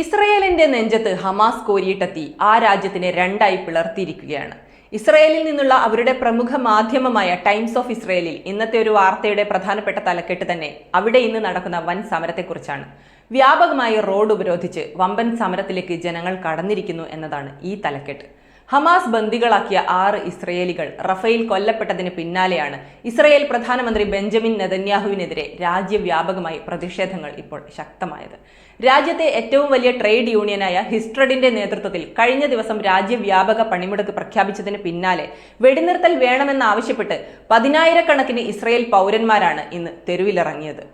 ഇസ്രയേലിന്റെ നെഞ്ചത്ത് ഹമാസ് കോരിയിട്ടെത്തി ആ രാജ്യത്തിനെ രണ്ടായി പിളർത്തിയിരിക്കുകയാണ്. ഇസ്രയേലിൽ നിന്നുള്ള അവരുടെ പ്രമുഖ മാധ്യമമായ ടൈംസ് ഓഫ് ഇസ്രയേലിൽ ഇന്നത്തെ ഒരു വാർത്തയുടെ പ്രധാനപ്പെട്ട തലക്കെട്ട് തന്നെ അവിടെ ഇന്ന് നടക്കുന്ന വൻ സമരത്തെക്കുറിച്ചാണ്. വ്യാപകമായി റോഡ് ഉപരോധിച്ച് വമ്പൻ സമരത്തിലേക്ക് ജനങ്ങൾ കടന്നിരിക്കുന്നു എന്നതാണ് ഈ തലക്കെട്ട്. ഹമാസ് ബന്ദികളാക്കിയ ആറ് ഇസ്രയേലികൾ റഫേൽ കൊല്ലപ്പെട്ടതിന് പിന്നാലെയാണ്. ഇസ്രയേൽ പ്രധാനമന്ത്രി ബെഞ്ചമിൻ നെതന്യാഹുവിനെതിരെ രാജ്യവ്യാപകമായി പ്രതിഷേധങ്ങൾ ഇപ്പോൾ ശക്തമായത്. രാജ്യത്തെ ഏറ്റവും വലിയ ട്രേഡ് യൂണിയനായ ഹിസ്ട്രഡിന്റെ നേതൃത്വത്തിൽ കഴിഞ്ഞ ദിവസം രാജ്യവ്യാപക പണിമുടക്ക് പ്രഖ്യാപിച്ചതിന് പിന്നാലെ വെടിനിർത്തൽ വേണമെന്നാവശ്യപ്പെട്ട് പതിനായിരക്കണക്കിന് ഇസ്രയേൽ പൗരന്മാരാണ് ഇന്ന് തെരുവിലിറങ്ങിയത്.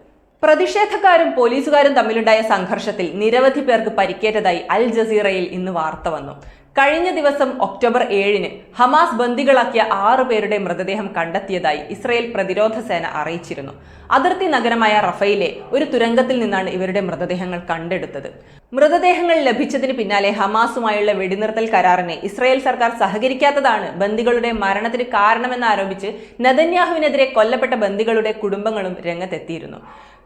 പ്രതിഷേധക്കാരും പോലീസുകാരും തമ്മിലുണ്ടായ സംഘർഷത്തിൽ നിരവധി പേർക്ക് പരിക്കേറ്റതായി അൽ ജസീറയിൽ ഇന്ന് വാർത്ത വന്നു. കഴിഞ്ഞ ദിവസം ഒക്ടോബർ ഏഴിന് ഹമാസ് ബന്ദികളാക്കിയ ആറു പേരുടെ മൃതദേഹം കണ്ടെത്തിയതായി ഇസ്രയേൽ പ്രതിരോധ സേന അറിയിച്ചിരുന്നു. അതിർത്തി നഗരമായ റഫയിലെ ഒരു തുരങ്കത്തിൽ നിന്നാണ് ഇവരുടെ മൃതദേഹങ്ങൾ കണ്ടെടുത്തത്. മൃതദേഹങ്ങൾ ലഭിച്ചതിന് പിന്നാലെ ഹമാസുമായുള്ള വെടിനിർത്തൽ കരാറിനെ ഇസ്രയേൽ സർക്കാർ സഹകരിക്കാത്തതാണ് ബന്ദികളുടെ മരണത്തിന് കാരണമെന്നാരോപിച്ച് നദന്യാഹുവിനെതിരെ കൊല്ലപ്പെട്ട ബന്ദികളുടെ കുടുംബങ്ങളും രംഗത്തെത്തിയിരുന്നു.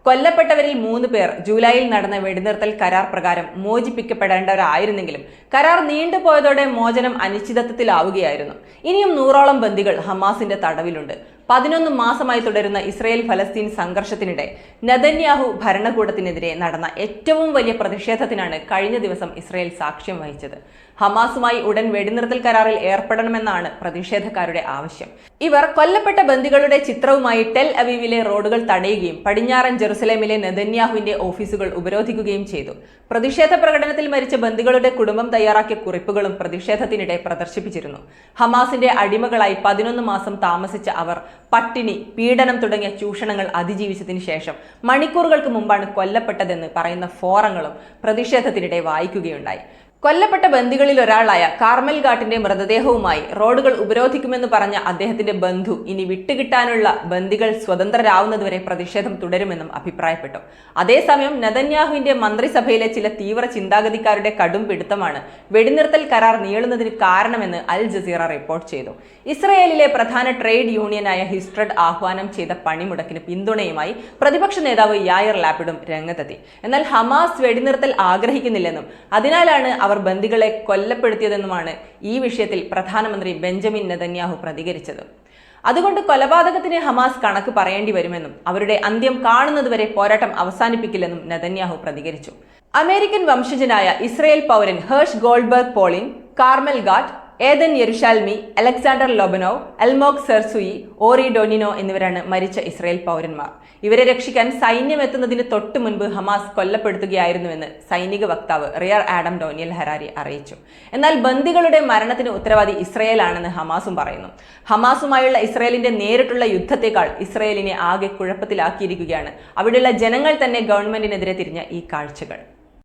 കൊല്ലപ്പെട്ടവരിൽ മൂന്ന് പേർ ജൂലൈയിൽ നടന്ന വെടിനിർത്തൽ കരാർ പ്രകാരം മോചിപ്പിക്കപ്പെടേണ്ടവരായിരുന്നെങ്കിലും കരാർ നീണ്ടുപോയതോടെ മോചനം അനിശ്ചിതത്വത്തിലാവുകയായിരുന്നു. ഇനിയും നൂറോളം ബന്ദികൾ ഹമാസിന്റെ തടവിലുണ്ട്. പതിനൊന്ന് മാസമായി തുടരുന്ന ഇസ്രയേൽ ഫലസ്തീൻ സംഘർഷത്തിനിടെ നദന്യാഹു ഭരണകൂടത്തിനെതിരെ നടന്ന ഏറ്റവും വലിയ പ്രതിഷേധത്തിനാണ് കഴിഞ്ഞ ദിവസം ഇസ്രയേൽ സാക്ഷ്യം വഹിച്ചത്. ഹമാസുമായി ഉടൻ വെടിനിർത്തൽ കരാറിൽ ഏർപ്പെടണമെന്നാണ് പ്രതിഷേധക്കാരുടെ ആവശ്യം. ഇവർ കൊല്ലപ്പെട്ട ബന്ദികളുടെ ചിത്രവുമായി ടെൽ അവീവിലെ റോഡുകൾ തടയുകയും പടിഞ്ഞാറൻ ജെറുസലേമിലെ നെതന്യാഹുവിന്റെ ഓഫീസുകൾ ഉപരോധിക്കുകയും ചെയ്തു. പ്രതിഷേധ പ്രകടനത്തിൽ മരിച്ച ബന്ദികളുടെ കുടുംബം തയ്യാറാക്കിയ കുറിപ്പുകളും പ്രതിഷേധത്തിനിടെ പ്രദർശിപ്പിച്ചിരുന്നു. ഹമാസിന്റെ അടിമകളായി പതിനൊന്ന് മാസം താമസിച്ച അവർ പട്ടിണി പീഡനം തുടങ്ങിയ ചൂഷണങ്ങൾ അതിജീവിച്ചതിന് ശേഷം മണിക്കൂറുകൾക്ക് മുമ്പാണ് കൊല്ലപ്പെട്ടതെന്ന് പറയുന്ന ഫോറങ്ങളും പ്രതിഷേധത്തിനിടെ വായിക്കുകയുണ്ടായി. കൊല്ലപ്പെട്ട ബന്ദികളിൽ ഒരാളായ കാർമൽ ഘാട്ടിന്റെ മൃതദേഹവുമായി റോഡുകൾ ഉപരോധിക്കുമെന്ന് പറഞ്ഞ അദ്ദേഹത്തിന്റെ ബന്ധു ഇനി വിട്ടുകിട്ടാനുള്ള ബന്ദികൾ സ്വതന്ത്രരാവുന്നതുവരെ പ്രതിഷേധം തുടരുമെന്നും അഭിപ്രായപ്പെട്ടു. അതേസമയം നദന്യാഹുവിന്റെ മന്ത്രിസഭയിലെ ചില തീവ്ര ചിന്താഗതിക്കാരുടെ കടും പിടുത്തമാണ് വെടിനിർത്തൽ കരാർ നീളുന്നതിന് കാരണമെന്ന് അൽ ജസീറ റിപ്പോർട്ട് ചെയ്തു. ഇസ്രയേലിലെ പ്രധാന ട്രേഡ് യൂണിയനായ ഹിസ്ട്രഡ് ആഹ്വാനം ചെയ്ത പണിമുടക്കിന് പിന്തുണയുമായി പ്രതിപക്ഷ നേതാവ് യായർ ലാപ്പിഡും രംഗത്തെത്തി. എന്നാൽ ഹമാസ് വെടിനിർത്തൽ ആഗ്രഹിക്കുന്നില്ലെന്നും അതിനാലാണ് അവർ ബന്ദികളെ കൊല്ലപ്പെടുത്തിയതെന്നുമാണ് ഈ വിഷയത്തിൽ പ്രധാനമന്ത്രി ബെഞ്ചമിൻ നെതന്യാഹു പ്രതികരിച്ചത്. അതുകൊണ്ട് കൊലപാതകത്തിന് ഹമാസ് കണക്ക് പറയേണ്ടി വരുമെന്നും അവരുടെ അന്ത്യം കാണുന്നതുവരെ പോരാട്ടം അവസാനിപ്പിക്കില്ലെന്നും നെതന്യാഹു പ്രതികരിച്ചു. അമേരിക്കൻ വംശജനായ ഇസ്രയേൽ പൗരൻ Hersh Goldberg Polin Carmel Gat Eden Yerushalmi Alexander Lobanov Almog Sarusi Ori Danino എന്നിവരാണ് മരിച്ച ഇസ്രയേൽ പൗരന്മാർ. ഇവരെ രക്ഷിക്കാൻ സൈന്യം എത്തുന്നതിന് തൊട്ടു മുൻപ് ഹമാസ് കൊല്ലപ്പെടുത്തുകയായിരുന്നുവെന്ന് സൈനിക വക്താവ് റിയർ ആഡം ഡോനിയൽ ഹരാരി അറിയിച്ചു. എന്നാൽ ബന്ദികളുടെ മരണത്തിന് ഉത്തരവാദി ഇസ്രയേലാണെന്ന് ഹമാസും പറയുന്നു. ഹമാസുമായുള്ള ഇസ്രയേലിന്റെ നേരിട്ടുള്ള യുദ്ധത്തെക്കാൾ ഇസ്രയേലിനെ ആകെ കുഴപ്പത്തിലാക്കിയിരിക്കുകയാണ്. അവിടെയുള്ള ജനങ്ങൾ തന്നെ ഗവൺമെന്റിനെതിരെ തിരിഞ്ഞ ഈ കാഴ്ചകൾ.